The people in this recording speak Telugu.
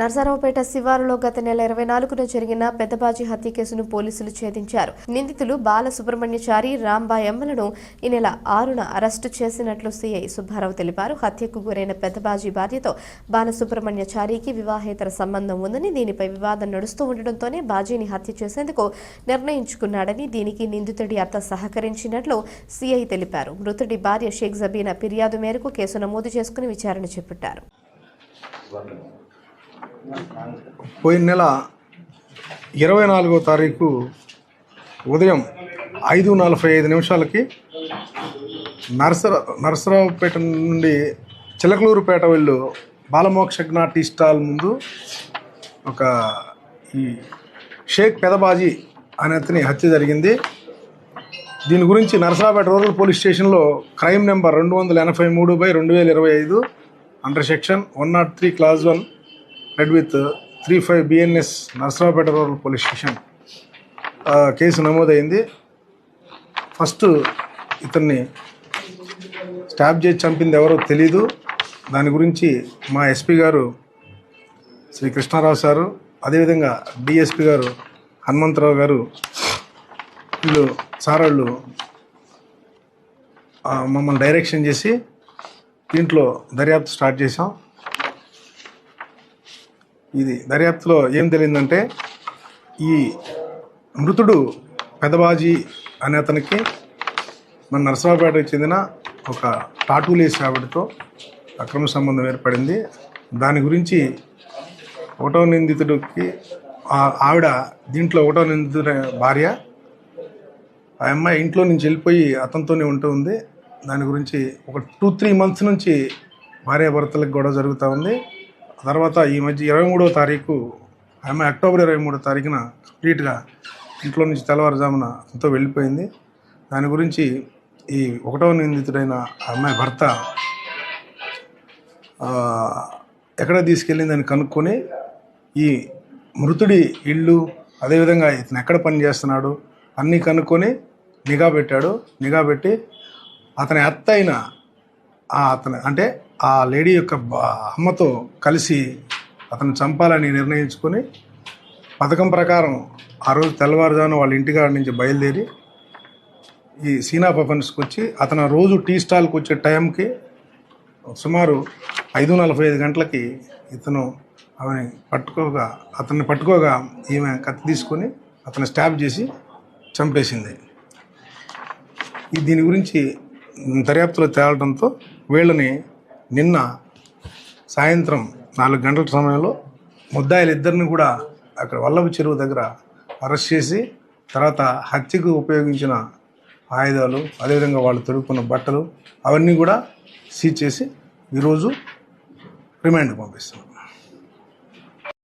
నర్సారావుపేట శివారులో గత నెల ఇరవై నాలుగున జరిగిన పెద్దబాజీ హత్య కేసును పోలీసులు ఛేదించారు. నిందితులు బాల సుబ్రహ్మణ్యచారి రాంబాయమ్మలను ఈ నెల ఆరున అరెస్టు చేసినట్లు సీఐ సుబ్బారావు తెలిపారు. హత్యకు గురైన పెద్దబాజీ భార్యతో బాల సుబ్రహ్మణ్యచారికి వివాహేతర సంబంధం ఉందని దీనిపై వివాదం నడుస్తూ ఉండడంతోనే బాజీని హత్య చేసేందుకు నిర్ణయించుకున్నాడని దీనికి నిందితుడి అత్త సహకరించినట్లు సీఐ తెలిపారు. మృతుడి భార్య షేక్ జబీనా ఫిర్యాదు మేరకు కేసు నమోదు చేసుకుని విచారణ చేపట్టారు. పోయిన నెల ఇరవై నాలుగో తారీఖు ఉదయం ఐదు నలభై ఐదు నిమిషాలకి నరసరా నరసరావుపేట నుండి చిలకలూరుపేట వెళ్ళు బాలమోక్షజ్ఞ టీ స్టాల్ ముందు ఒక ఈ షేక్ పెదబాజీ అనే అతని హత్య జరిగింది. దీని గురించి నరసరావుపేట రూరల్ పోలీస్ స్టేషన్లో క్రైమ్ నెంబర్ రెండు వందల ఎనభై మూడు బై రెండు వేల ఇరవై ఐదు under section one nought three clause one read with three five BNS Narasaraopet rural police station case నమోదైంది. ఫస్ట్ ఇతన్ని స్టాప్ చేసి చంపింది ఎవరో తెలీదు. దాని గురించి మా ఎస్పీ గారు శ్రీ కృష్ణారావు సారు అదేవిధంగా డిఎస్పి గారు హనుమంతరావు గారు వీళ్ళు సార్ వాళ్ళు మమ్మల్ని డైరెక్షన్ చేసి దీంట్లో దర్యాప్తు స్టార్ట్ చేసాం ఇది దర్యాప్తులో ఏం తెలియదంటే ఈ మృతుడు పెదబాజీ అనే అతనికి మన నరసరావుపేటకు చెందిన ఒక టాటూలేసి ఆవిడతో అక్రమ సంబంధం ఏర్పడింది. దాని గురించి ఒకటో నిందితుడికి ఆ- ఆవిడ దీంట్లో ఒకటో నిందితుడి భార్య ఆ అమ్మాయి ఇంట్లో నుంచి వెళ్ళిపోయి అతనితోనే ఉంటూ ఉంది. దాని గురించి ఒక టూ త్రీ మంత్స్ నుంచి భార్యాభర్తలకు గొడవ జరుగుతూ ఉంది. తర్వాత ఈ మధ్య ఇరవై మూడవ తారీఖు ఆమె అక్టోబర్ ఇరవై మూడో తారీఖున కంప్లీట్గా ఇంట్లో నుంచి తెల్లవారుజామున ఎంతో వెళ్ళిపోయింది. దాని గురించి ఈ ఒకటవ నిందితుడైన ఆ అమ్మాయి భర్త ఎక్కడ తీసుకెళ్ళిందని కనుక్కొని ఈ మృతుడి ఇల్లు అదేవిధంగా ఇతను ఎక్కడ పని చేస్తున్నాడు అన్నీ కనుక్కొని నిఘా పెట్టాడు. నిఘా పెట్టి అతని అత్త అయిన ఆ అతను అంటే ఆ లేడీ యొక్క అమ్మతో కలిసి అతను చంపాలని నిర్ణయించుకొని పథకం ప్రకారం ఆ రోజు తెల్లవారుజాను వాళ్ళ ఇంటికాడ నుంచి బయలుదేరి ఈ సీనా పఫన్స్కి వచ్చి అతను రోజు టీ స్టాల్కి వచ్చే టైంకి సుమారు ఐదు నలభై ఐదు గంటలకి ఇతను ఆమెని పట్టుకోగా అతన్ని పట్టుకోగా ఈమె కత్తి తీసుకొని అతను స్టాప్ చేసి చంపేసింది. ఈ దీని గురించి దర్యాప్తులో తేలడంతో వీళ్ళని నిన్న సాయంత్రం నాలుగు గంటల సమయంలో ముద్దాయిలిద్దరిని కూడా అక్కడ వల్లభ చెరువు దగ్గర అరెస్ట్ చేసి తర్వాత హత్యకు ఉపయోగించిన ఆయుధాలు అదేవిధంగా వాళ్ళు తొడుక్కున్న బట్టలు అవన్నీ కూడా సీజ్ చేసి ఈరోజు రిమాండ్ పంపిస్తాం